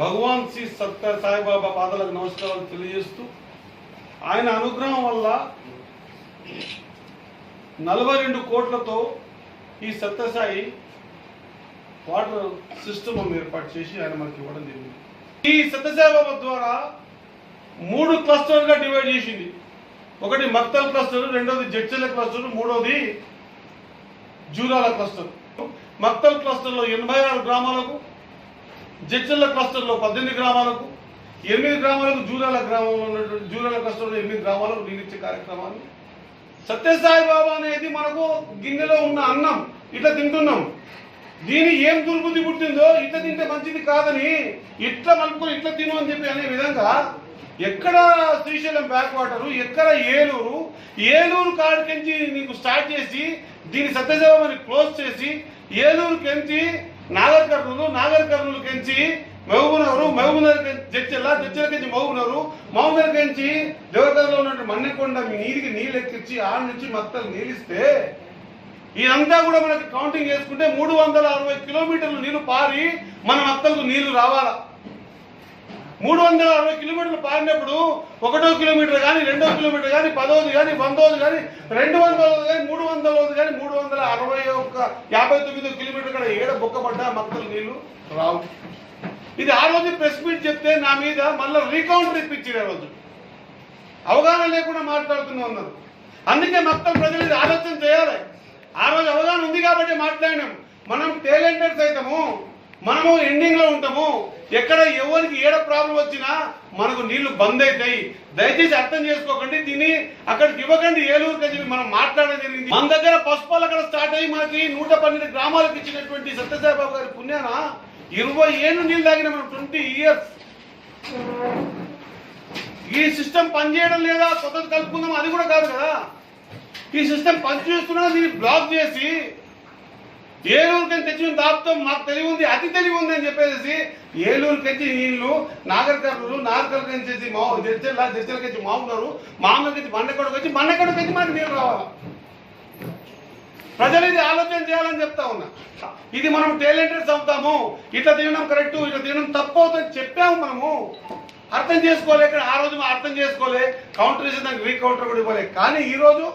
భగవాన్ శ్రీ సత్య సాయిబాబా పాదాలకు నమస్కారాలు తెలియజేస్తూ ఆయన అనుగ్రహం వల్ల నలభై రెండు కోట్లతో ఈ సత్యసాయి వాటర్ సిస్టమ్ ఏర్పాటు చేసి ఆయన మనకి ఇవ్వడం జరిగింది. ఈ సత్యసాయి బాబా ద్వారా మూడు క్లస్టర్గా డివైడ్ చేసింది. ఒకటి మక్తల్ క్లస్టర్ రెండోది జడ్చెల క్లస్టర్ మూడోది జూరాల క్లస్టర్. మక్తల్ క్లస్టర్లో ఎనభై ఆరు గ్రామాలకు జడ్చెల్ల క్లస్టర్లో పద్దెనిమిది గ్రామాలకు ఎనిమిది గ్రామాలకు జూరాల గ్రామంలో ఉన్నటువంటి జూరాల క్లస్టర్లో ఎనిమిది గ్రామాలకు నీళ్ళిచ్చే కార్యక్రమాన్ని. సత్యసాయి బాబా అనేది మనకు గిన్నెలో ఉన్న అన్నం ఇట్లా తింటున్నాం. దీని ఏం దుర్బుద్ధి పుట్టిందో ఇట్లా తింటే మంచిది కాదని ఇట్లా మలుపుకొని ఇట్లా తిను అని చెప్పి అనే విధంగా ఎక్కడ శ్రీశైలం బ్యాక్ వాటర్ ఎక్కడ ఏలూరు ఏలూరు కాడికెంచి నీకు స్టార్ట్ చేసి దీని సత్యజామని క్లోజ్ చేసి ఏలూరుకి నాగరికర్ణులు నాగర్ కర్నూలు నాగర్ కర్నూలుకి ఎంచి మహబూబ్నగరు మహబూబ్నగర్ జడ్చెల్ల జడ్చెలకించి మహబూబ్నగరు మహబూబ్నగర్ నుంచి దేవతలో ఉన్నటువంటి మన్నెకొండ మీ నీటికి నీళ్ళు ఎక్కించి ఆడ నుంచి మత్తలు నీళ్ళిస్తే ఇదంతా కూడా మనకి కౌంటింగ్ చేసుకుంటే మూడు వందల అరవై కిలోమీటర్లు నీళ్ళు పారి మన మత్తలకు నీళ్ళు రావాలా? మూడు వందల అరవై కిలోమీటర్లు పారినప్పుడు ఒకటో కిలోమీటర్ కానీ రెండో కిలోమీటర్ కానీ పదోది కానీ వందోది కానీ రెండు వందలది కానీ మూడు వందలది కానీ మూడు వందల అరవై ఒక్క యాభై తొమ్మిదో కిలోమీటర్ కూడా ఏడ బొక్కబడ్డా మక్కలు నీళ్ళు రావు. ఇది ఆ రోజు ప్రెస్ మీట్ చెప్తే నా మీద మళ్ళీ రీకౌంటర్ ఇప్పించారు ఆ రోజు. అవగాహన లేకుండా మాట్లాడుతూనే ఉన్నారు అందుకే మొత్తం ప్రజలు ఇది ఆలోచన చేయాలి. ఆ రోజు అవగాహన ఉంది కాబట్టి మాట్లాడినాం. మనం టేలెంటెడ్ అవుతాము మనము ఎండింగ్లో ఉంటాము. ఎక్కడ ఎవరికి ఏడ ప్రాబ్లం వచ్చినా మనకు నీళ్ళు బంద్ అవుతాయి. దయచేసి అర్థం చేసుకోకండి దీన్ని అక్కడికి ఇవ్వకండి. ఏలూరుకి అని చెప్పి మనం మాట్లాడడం జరిగింది. మన దగ్గర పసుపాలు అక్కడ స్టార్ట్ అయ్యి మనకి నూట పన్నెండు గ్రామాలకు ఇచ్చినటువంటి సత్యసాయిబాబు గారి పుణ్యాన ఇరవై ఏళ్ళు నీళ్ళు తాగిన మనం ట్వంటీ ఇయర్స్. ఈ సిస్టమ్ పనిచేయడం లేదా? కొత్తది కలుపుకుందాం అది కూడా కాదు కదా. ఈ సిస్టమ్ పనిచేస్తున్నా దీన్ని బ్లాక్ చేసి ఏలూరుకని తెచ్చిన దాపుతో మాకు తెలివి ఉంది అతి తెలివి ఉంది అని చెప్పేసి ఏలూరుకి వచ్చి నీళ్ళు నాగరికర్లు నాగరికర్లు చేసి మా జడ్చెల్లా జడ్చెలకి వచ్చి మామూలు మామూలుకి వచ్చి బండకొడకు వచ్చి బండకొడకు వచ్చి మనకి నీళ్ళు రావాలి. ప్రజలు ఇది ఆలోచన చేయాలని చెప్తా ఉన్నా. ఇది మనం టాలెంటెడ్ అవుతాము. ఇట్లా తినడం కరెక్ట్ ఇట్లా తినడం తప్పు అవుతుంది చెప్పాము మనము. అర్థం చేసుకోలే ఇక్కడ ఆ రోజు అర్థం చేసుకోలే. కౌంటర్ చేసి దానికి రీకౌంటర్ కూడా ఇవ్వలే. కానీ ఈ రోజు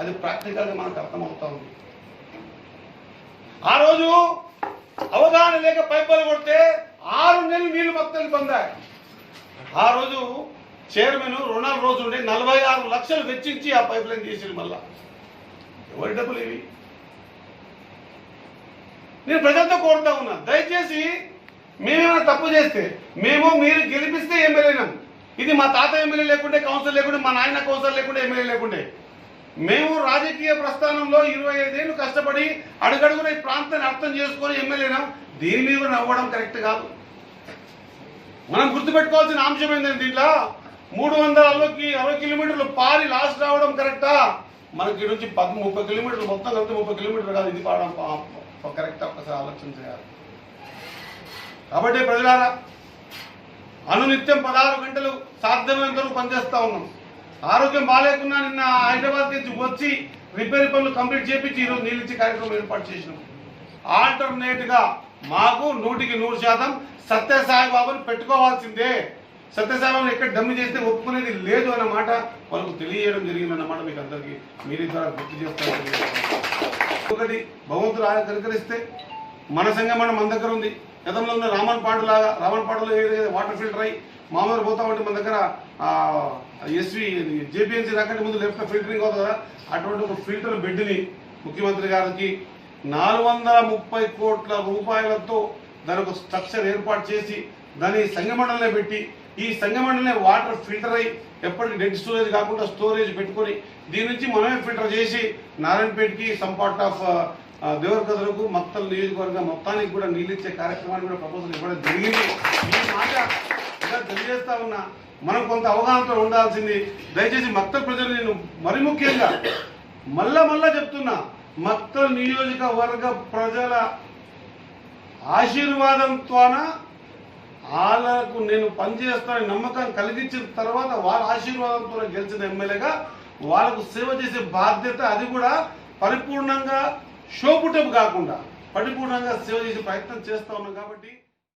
అది ప్రాక్టికల్గా మనకు అర్థమవుతా ఉంది. ఆ రోజు అవగాహన లేక పైపలు కొడితే ఆరు నెలలు నీళ్ళు భక్తులు పొందాయి ఆ రోజు చైర్మన్ రుణాల రోజు ఉండి నలభై ఆరు లక్షలు వెచ్చించి ఆ పైప్ లైన్ తీసింది మళ్ళా. ఎవరి డబ్బులు ఇవి? నేను ప్రజలతో కోరుతా ఉన్నా. దయచేసి మేమేమైనా తప్పు చేస్తే మేము మీరు గెలిపిస్తే ఎమ్మెల్యేనాం ఇది మా తాత ఎమ్మెల్యే లేకుంటే కౌన్సిల్ లేకుంటే మా నాయన కౌన్సిల్ లేకుంటే ఎమ్మెల్యే లేకుంటే. మేము రాజకీయ ప్రస్థానంలో ఇరవై ఐదేళ్ళు కష్టపడి అడుగడుగున ఈ ప్రాంతాన్ని అర్థం చేసుకొని ఎమ్మెల్యేనా దీని మీద నవ్వడం కరెక్ట్ కాదు. మనం గుర్తుపెట్టుకోవాల్సిన అంశం ఏంటంటే దీంట్లో మూడు వందల అరవై అరవై కిలోమీటర్లు పారి లాస్ట్ రావడం కరెక్టా? మనకి ఇటు నుంచి పద్ ముప్పై కిలోమీటర్లు మొత్తం కలిపి ముప్పై కిలోమీటర్లు కాదు ఇది పాడడం. కరెక్ట్? ఒకసారి ఆలోచన చేయాలి. కాబట్టి ప్రజలారా అనునిత్యం పదహారు గంటలు సాధ్యమైనంత పనిచేస్తూ ఉన్నాం. ఆరోగ్యం బాగాలేకున్నా నిన్న హైదరాబాద్ నుంచి వచ్చి రిపేర్ పనులు కంప్లీట్ చేపించి ఈరోజు నీళ్ళు కార్యక్రమం ఏర్పాటు చేసినాం. ఆల్టర్నేట్గా మాకు నూటికి నూరు శాతం సత్యసాయి బాబుని పెట్టుకోవాల్సిందే. సత్యసాయిబాబుని ఎక్కడ డమ్మి చేస్తే ఒప్పుకునేది లేదు అన్నమాట వాళ్ళకు తెలియజేయడం జరిగిందన్నమాట మీకు అందరికీ మీరే ద్వారా గుర్తు చేస్తారు ఒకటి భగవంతుడు ఆయన కనుకరిస్తే మన సంఘం మన దగ్గర ఉంది. గతంలో ఉన్న రామన్ పాడులాగా రామన్ పాడులో ఏదైతే వాటర్ ఫిల్టర్ అయ్యి మామూలు పోతా ఉంటే మన దగ్గర ఎస్వి జేపీఎన్సీ రాకంటే ముందు లెఫ్ట్ ఫిల్టరింగ్ అవుతుందా? అటువంటి ఒక ఫిల్టర్ బెడ్ని ముఖ్యమంత్రి గారికి నాలుగు వందల ముప్పై కోట్ల రూపాయలతో దాని ఒక స్ట్రక్చర్ ఏర్పాటు చేసి దాన్ని సంగమండలనే పెట్టి ఈ సంగమండలనే వాటర్ ఫిల్టర్ అయ్యి ఎప్పటికీ డెడ్ స్టోరేజ్ కాకుండా స్టోరేజ్ పెట్టుకొని దీని నుంచి మనమే ఫిల్టర్ చేసి నారాయణపేటకి సమ్ పార్ట్ ఆఫ్ దేవరకథలకు మత్తల నియోజకవర్గం మొత్తానికి కూడా నీళ్ళు ఇచ్చే కార్యక్రమాన్ని కూడా ప్రపోజల్ ఇవ్వడం జరిగింది. చేస్తా ఉన్నా మనం కొంత అవగాహనతో ఉండాల్సింది. దయచేసి మత్త ప్రజలు నేను మరి ముఖ్యంగా మళ్ళా మళ్ళా చెప్తున్నా మత్త నియోజకవర్గ ప్రజల ఆశీర్వాదంతోన వాళ్ళకు నేను పనిచేస్తానని నమ్మకం కలిగించిన తర్వాత వాళ్ళ ఆశీర్వాదంతో గెలిచిన ఎమ్మెల్యేగా వాళ్ళకు సేవ చేసే బాధ్యత అది కూడా పరిపూర్ణంగా షోపుటం కాకుండా పరిపూర్ణంగా సేవ చేసే ప్రయత్నం చేస్తా ఉన్నాం కాబట్టి